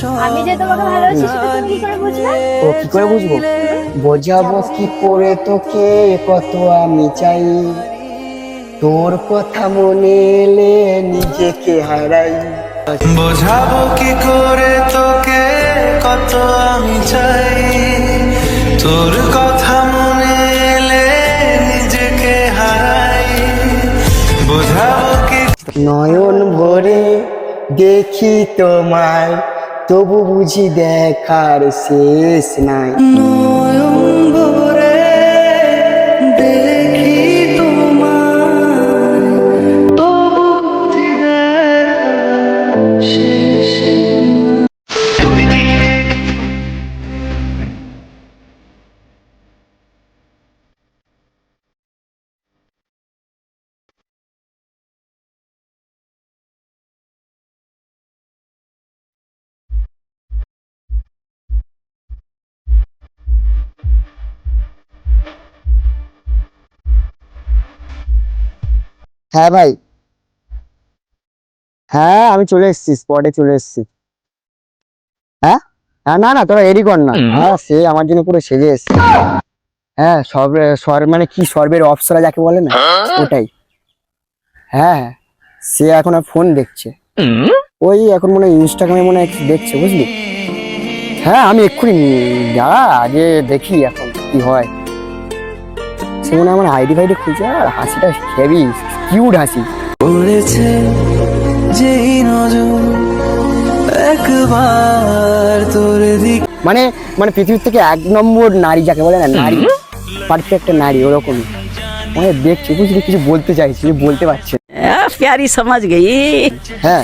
আমি যে তোমাকে ভালোবাসি সেটা তুমি কি করে বুঝবে ও কি করে বুঝব? বোঝাবো কি করে তোকে কত আমি চাই। তোর কথা মনে এলে নিজেকে হারাই। বোঝাবো কি করে তোকে কত আমি চাই। তোর কথা মনে এলে নিজেকে হারাই। বোঝাবো কি নয়ন ভরে দেখি তোমায়। তবু বুঝি দেখার শেষ নাই। দেখি তোমায় হ্যাঁ ভাই। হ্যাঁ আমি চলে এসেছি স্পটে চলে এসেছি। হ্যাঁ? হ্যাঁ না না তোরা রেডি কর না। হ্যাঁ সে আমার জন্য পুরো সেজে এসছে। হ্যাঁ সর্ব সর মানে কি সর্বের অপসরা যাকে বলে না ওটাই। হ্যাঁ হ্যাঁ সে এখন আর ফোন দেখছে। ওই এখন মনে হয় ইনস্টাগ্রামে মনে হয় দেখছে বুঝলি? হ্যাঁ আমি এক্ষুনি যা আগে দেখি এখন কি হয়। সে মনে হয় আমার আইডি ফাইডি খুঁজে আর হাসিটা হেভি কিউট হাসি। বলেছে যেই নজর একবার তোর দিক। মানে মানে পৃথিবীর থেকে এক নম্বর নারী যাকে বলে না নারী পারফেক্ট নারী ওরকম। মানে দেখছি বুঝলি কিছু বলতে চাইছি বলতে পারছি প্যারি সমাজ গেই হ্যাঁ।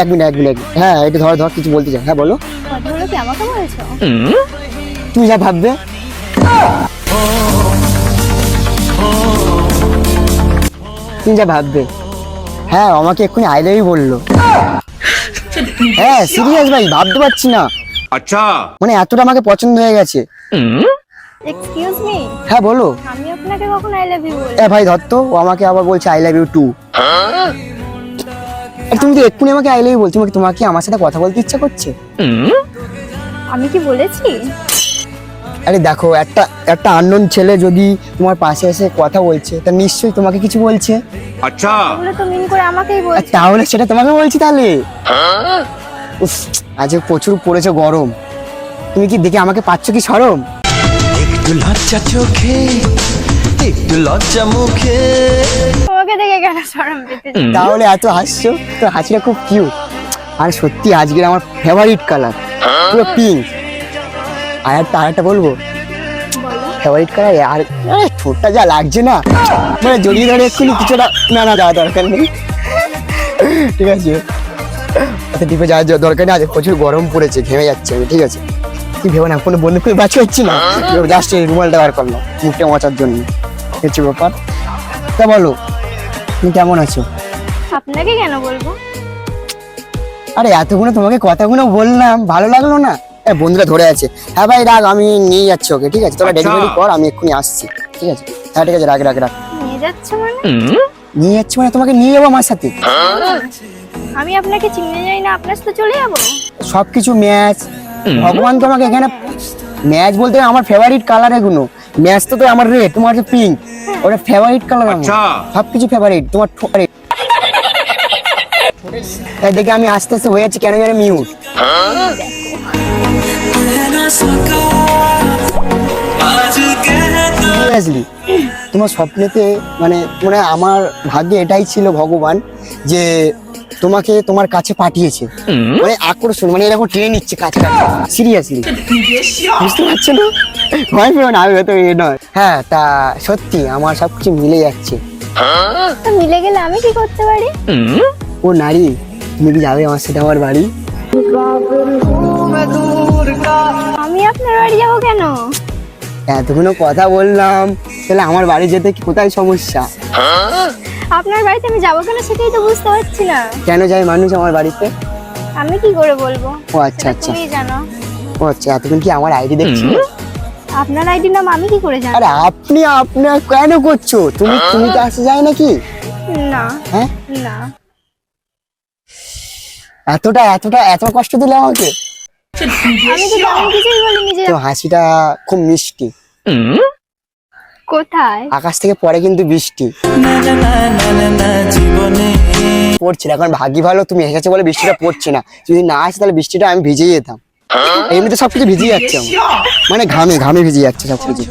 এক মিনিট এক মিনিট হ্যাঁ এটা ধর ধর কিছু বলতে চাই। হ্যাঁ বলো। তুই যা ভাববে। যা ভাববে। হ্যাঁ আমাকে এক্ষুনি আই লাভ বলল। হ্যাঁ সিরিয়াস ভাই ভাবতে পারছি না। আচ্ছা। মানে এতটা আমাকে পছন্দ হয়ে গেছে। এক্সকিউজ মি হ্যাঁ বলো। আমি আপনাকে কখন আই লাভ ইউ বলি এ ভাই ধর তো ও আমাকে আবার বলছে আই লাভ ইউ টু তুমি কি এক্ষুনি আমাকে আই লাভ ইউ বলছো তোমাকে তোমাকে আমার সাথে কথা বলতে ইচ্ছা করছে? আমি কি বলেছি? আরে দেখো একটা একটা আননোন ছেলে যদি তোমার পাশে এসে কথা বলছে তা নিশ্চয়ই তোমাকে কিছু বলছে। আচ্ছা। তাহলে তো মিন করে আমাকেই বলছে। তাহলে সেটা তোমাকে বলছি তাহলে? হ্যাঁ? উফ আজ প্রচুর পড়েছে গরম। তুমি কি দেখে আমাকে পাচ্ছ কি সরম? একটু লজ্জা চোখে একটু লজ্জা মুখে। তোমাকে দেখে কেন সরম পেতে তাহলে এত হাসছো? তো হাসিটা খুব কিউট আর সত্যি আজকের আমার ফেভারিট হ্যাঁ? কালার পুরো পিঙ্ক আর একটা আরেকটা বলব? বলো ফেভারিট কালার আর আরে, ঠোঁটটা যা লাগছে না। মানে জড়িয়ে ধরে এক্ষুনি কিছুটা না না যাওয়া দরকার নেই। ঠিক আছে। আচ্ছা টিপে যাওয়ার দরকার নেই। আজ প্রচুর গরম পড়েছে ঘেমে যাচ্ছে আমি ঠিক আছে। কি ভেবে না কোনো বন্ধু করে বাঁচা হচ্ছে না। জাস্ট এই রুমালটা বার করলাম মুখটা মোচার জন্য। হচ্ছে ব্যাপার। তা বলো তুমি কেমন আছো? আপনাকে কেন বলব? আরে এতক্ষণ তোমাকে কথাগুলো বললাম ভালো লাগল না। এ, বন্ধুরা ধরে আছে। হ্যাঁ ভাই রাগ আমি নিয়ে যাচ্ছি ওকে ঠিক আছে? তোরা আচ্ছা। ডেলিভারি কর আমি এক্ষুনি আসছি ঠিক আছে? হ্যাঁ ঠিক আছে রাগ রাগ রাগ। নিয়ে যাচ্ছ মানে? নিয়ে যাচ্ছি মানে তোমাকে নিয়ে যাব আমার সাথে? আমি আপনাকে চিনে যাই না আপনার সাথে চলে যাব? সবকিছু ম্যাচ। ভগবান তোমাকে এখানে ম্যাচ বলতে আমার ফেভারিট কালার এগুলো। ম্যাচ তো তো আমার রেড তোমার যে পিঙ্ক ওটা ফেভারিট কালার আমার। আচ্ছা। সবকিছু ফেভারিট তোমার ফেভারিট দেখে আমি আস্তে আস্তে হয়ে যাচ্ছি কেন যেন মিউট তোমার স্বপ্নেতে মানে মানে আমার ভাগ্যে এটাই ছিল ভগবান যে তোমাকে তোমার কাছে পাঠিয়েছে। মানে আকর্ষণ মানে এরকম ট্রেন নিচ্ছে কাছে সিরিয়াসলি বুঝতে পারছ না? ভয় পেও না আমি হয়তো এ নয়। হ্যাঁ তা সত্যি আমার সবকিছু মিলে যাচ্ছে। মিলে গেলে আমি কি করতে পারি? ও নারী তুমি কি যাবে আমার সাথে আমার বাড়ি? আমি আপনার বাড়ি যাব কেন? এতক্ষণ কথা বললাম। তাহলে আমার বাড়ি যেতে কোথায় সমস্যা? আপনার বাড়িতে আমি যাব কেন সেটাই তো বুঝতে পারছি না। কেন যায় মানুষ আমার বাড়িতে? আমি কি করে বলব? ও আচ্ছা আচ্ছা। তুমি জানো। ও আচ্ছা এতক্ষণ কি আমার আইডি দেখছি? আপনার আইডি নাম আমি কি করে জানো আরে আপনি আপনার কেন করছ? তুমি তুমি তো আসে যায় নাকি? না হ্যাঁ? না। এতটা এতটা এত কষ্ট দিলে আমাকে? আমি তো তেমন কিছুই বলিনি যে তো হাসিটা খুব মিষ্টি। কোথায়? আকাশ থেকে পড়ে কিন্তু বৃষ্টি। না না না না না না জীবনে পড়ছে না এখন ভাগ্য ভালো তুমি এসেছ বলে বৃষ্টিটা পড়ছে না। যদি না আসে তাহলে বৃষ্টিটা আমি ভিজে যেতাম। এমনিতে সবকিছু ভিজে যাচ্ছে আমার। মানে ঘামে ঘামে ভিজে যাচ্ছে সবকিছু।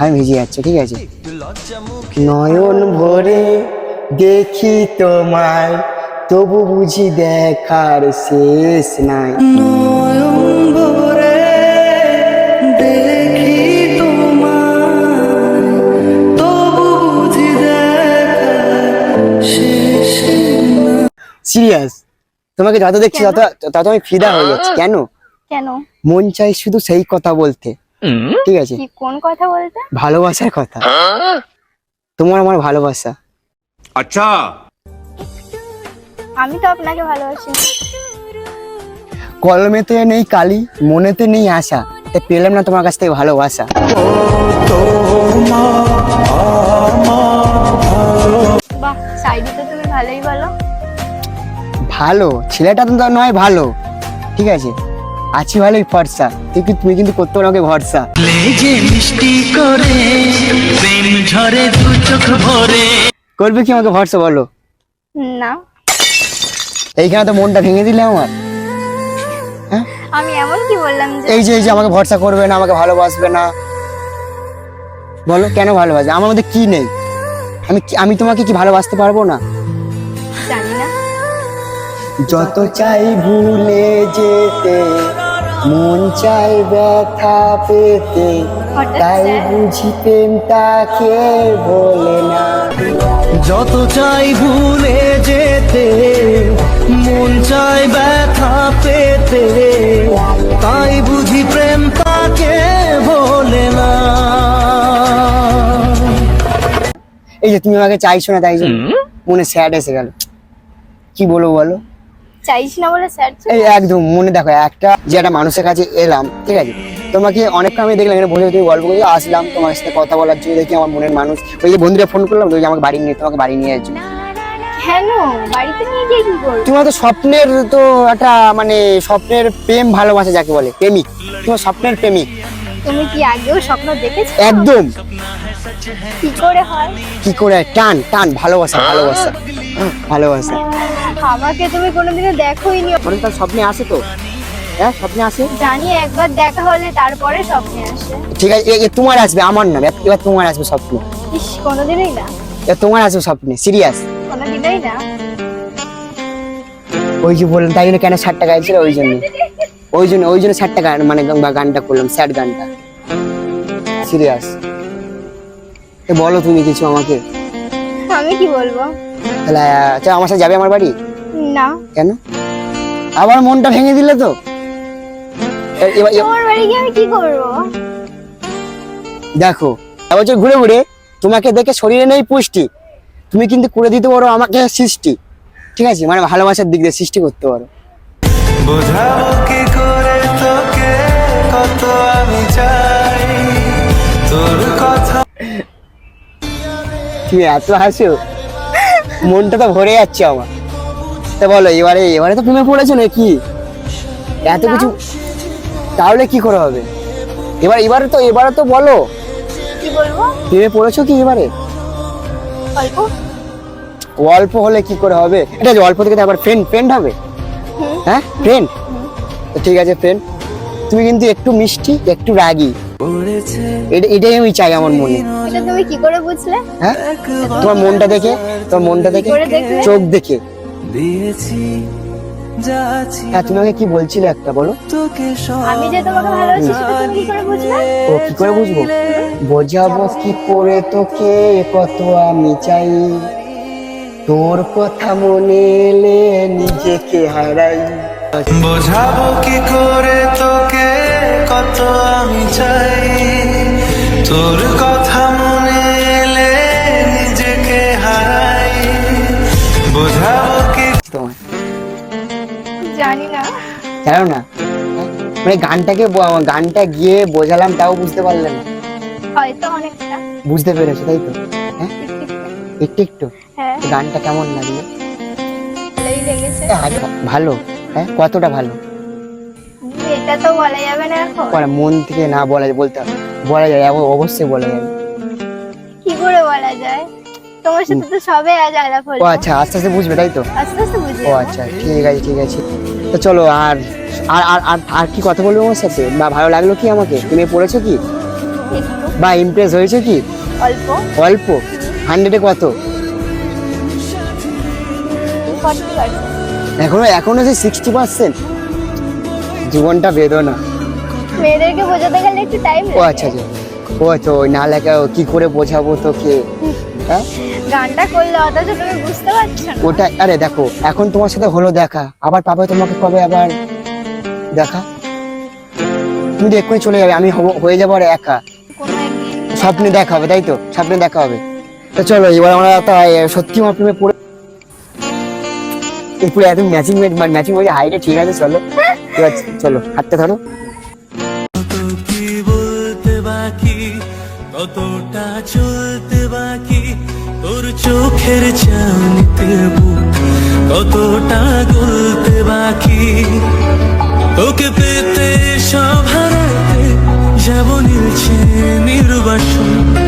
আমি ভিজে যাচ্ছে ঠিক আছে। নয়ন ভরে দেখি তোমায়। তবু বুঝি দেখার শেষ নাই। সিরিয়াস তোমাকে যত দেখছি তত তত আমি ফিদা হয়ে যাচ্ছি। কেন? কেন? মন চাই শুধু সেই কথা বলতে। ঠিক আছে? কোন কথা বলতে? ভালোবাসার কথা। হ্যাঁ? তোমার আমার ভালোবাসা। আচ্ছা আমি তো আপনাকে ভালোবাসি। কলমেতে নেই কালি মনেতে নেই আশা তাই পেলাম না তোমার কাছ থেকে ভালোবাসা। বাহ সাইডি তো তুমি ভালোই বলো। ভালো ছেলেটা তো নয় ভালো। ঠিক আছে আছি ভালোই ফর্সা তুই কি- তুমি কিন্তু করতে পারো আমাকে ভরসা। লেজে মিষ্টি করে প্রেম ঝরে দু চোখ ভরে। করবে কি আমাকে ভরসা বলো? না। এইখানে তো মনটা ভেঙে দিলে আমার। হ্যাঁ? আমি এমন কি বললাম যে এই যে এই যে আমাকে ভরসা করবে না আমাকে ভালোবাসবে না। বলো কেন ভালোবাসবে? আমার মধ্যে কি নেই? আমি আমি তোমাকে কি ভালোবাসতে পারব না? জানি না। যত চাই ভুলে যেতে মন চাই ব্যথা পেতে তাই? বুঝি প্রেমটাকে বলে না। যত চাই ভুলে যেতে মন চাই ব্যথা পেতে তাই বুঝি প্রেম তাকে বলে না। এই যে তুমি আমাকে চাইছো না তাই জন্য মনে স্যাড এসে গেল। কি বলব বলো? চাইছ না বলে এই একদম মনে দেখো একটা যে একটা মানুষের কাছে এলাম ঠিক আছে? তোমাকে অনেকটা আমি দেখলাম এখানে বসে তুমি গল্প করে আসলাম তোমার সাথে কথা বলার জন্য দেখি আমার মনের মানুষ। ওই যে বন্ধুরা ফোন করলাম যে আমাকে বাড়ি নিয়ে তোমাকে বাড়ি নিয়ে যাচ্ছি কেন? বাড়িতে নিয়ে গিয়ে কি করব? তোমার তো স্বপ্নের তো একটা মানে স্বপ্নের প্রেম ভালোবাসা যাকে বলে প্রেমিক। তোমার স্বপ্নের প্রেমিক। তুমি কি আগেও স্বপ্ন দেখেছ? একদম। কি করে হয়? কি করে টান টান ভালোবাসা ভালোবাসা। ভালোবাসা। আমাকে তুমি কোনোদিনও দেখোই নি মানে তার স্বপ্নে আসে তো। হ্যাঁ স্বপ্নে আসে? জানি একবার দেখা হলে তারপরে স্বপ্নে আসে। ঠিক আছে এ- এ তোমার আসবে আমার না এবার তোমার আসবে স্বপ্ন। ইস কোনোদিনই না। এবার তোমার আসবে স্বপ্নে সিরিয়াস। কোনোদিনই না। ওই যে বললাম তাই জন্য কেন ষাটটা গাইছিল ওই জন্য। ওই জন্য ওই জন্য ষাটটা গান মানে গানটা করলাম স্যাড গানটা। সিরিয়াস। এ বলো তুমি কিছু আমাকে। আমি কি বলব? তাহলে আচ্ছা আমার সাথে যাবে আমার বাড়ি? না। কেন? আবার মনটা ভেঙে দিলে তো? এ- এ- তোমার বাড়ি গিয়ে আমি কি করব? দেখো এবছর ঘুরে ঘুরে তোমাকে দেখে শরীরে নেই পুষ্টি তুমি কিন্তু করে দিতে পারো আমাকে সৃষ্টি ঠিক আছে? মানে ভালোবাসার দিক দিয়ে সৃষ্টি করতে পারো। বোঝাবো কি করে তোকে কত আমি চাই। তোর কথা তুমি এত হাসো মনটা তো ভরে যাচ্ছে আমার। তা বলো এবারে এবারে তো প্রেমে পড়েছো নাকি? এত কিছু তাহলে কি করে হবে? এবার এবারে তো এবারে তো বলো। কি বলব? প্রেমে পড়েছো কি এবারে? অল্প। অল্প হলে কি করে হবে? এটা যে অল্প থেকে তো আবার ফ্রেন্ড ফ্রেন্ড হবে। হ্যাঁ ফ্রেন্ড ঠিক আছে ফ্রেন্ড তুমি কিন্তু একটু মিষ্টি একটু রাগী। এটা এটাই আমি চাই আমার মনে। এটা তুমি কি করে বুঝলে? হ্যাঁ? তোমার মনটা দেখে তোমার মনটা দেখে চোখ দেখে। দিয়েছি হ্যাঁ তুমি আমাকে কি বলছিলে একটা বলো। আমি যে তোমাকে ভালোবাসি সেটা তুমি কি করে বুঝলে? ও কি করে বুঝব? বোঝাবো কি করে তোকে কত আমি চাই। তোর কথা মনে এলে নিজেকে হারাই। বোঝাবো কি করে তোকে কত আমি চাই। তোর জানো না? মানে গানটাকে গানটা গিয়ে বোঝালাম তাও বুঝতে পারলে না। হয়তো অনেকটা। বুঝতে পেরেছ তাই তো? হ্যাঁ? একটু একটু। হ্যাঁ। গানটা কেমন লাগল? ভালো। হ্যাঁ কতটা ভালো? এটা তো বলা যাবে না এখন। মানে থেকে না বলা যায় বলতে। বলা যায় অবশ্যই বলা যাবে কি করে বলা যায়? তোমার সাথে তো সবে আজ আলাপ হলো। আচ্ছা আস্তে আস্তে বুঝবে তাই তো? আস্তে আস্তে বুঝে ও আচ্ছা ঠিক আছে ঠিক আছে। তো চলো আর আর আর আর আর কি কথা বলব আমার সাথে? বা ভালো লাগল কি আমাকে? তুমি পড়েছো কি? বা ইমপ্রেস হয়েছে কি? অল্প। অল্প? হান্ড্রেডে কত? এখনও এখনও সেই সিক্সটি পার্সেন্ট জীবনটা বেদনা। মেয়েদেরকে বোঝাতে গেলে একটু টাইম ও আচ্ছা আচ্ছা। ও তো ওই না লেখা কি করে বোঝাবো তোকে? হ্যাঁ? গানটা করলে অথচ তুমি বুঝতে পারছ না। ওটা আরে দেখো এখন তোমার সাথে হলো দেখা। আবার পাবে তোমাকে কবে আবার দেখা? তুমি এক্ষুনি চলে যাবে আমি হব- হয়ে যাব আর একা। স্বপ্নে দেখা হবে তাই তো? স্বপ্নে দেখা হবে। তো চলো এবার আমরা তাই সত্যি আমার প্রেমে পড়ে পুরো একদম ম্যাচিং ম্যাচিং হয়ে হাইটে ঠিক আছে চলো। এবার চলো হাতটা ধরো। কি বলতে বাকি কতটা চলতে বাকি তোর চোখের চাঁদতে বুক কতটা গলতে বাকি? তোকে পেতে সব হারাতে যাব নীলছে নির্বাসন